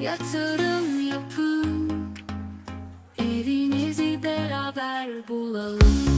Yatırım yapın. Elinizi beraber bulalım.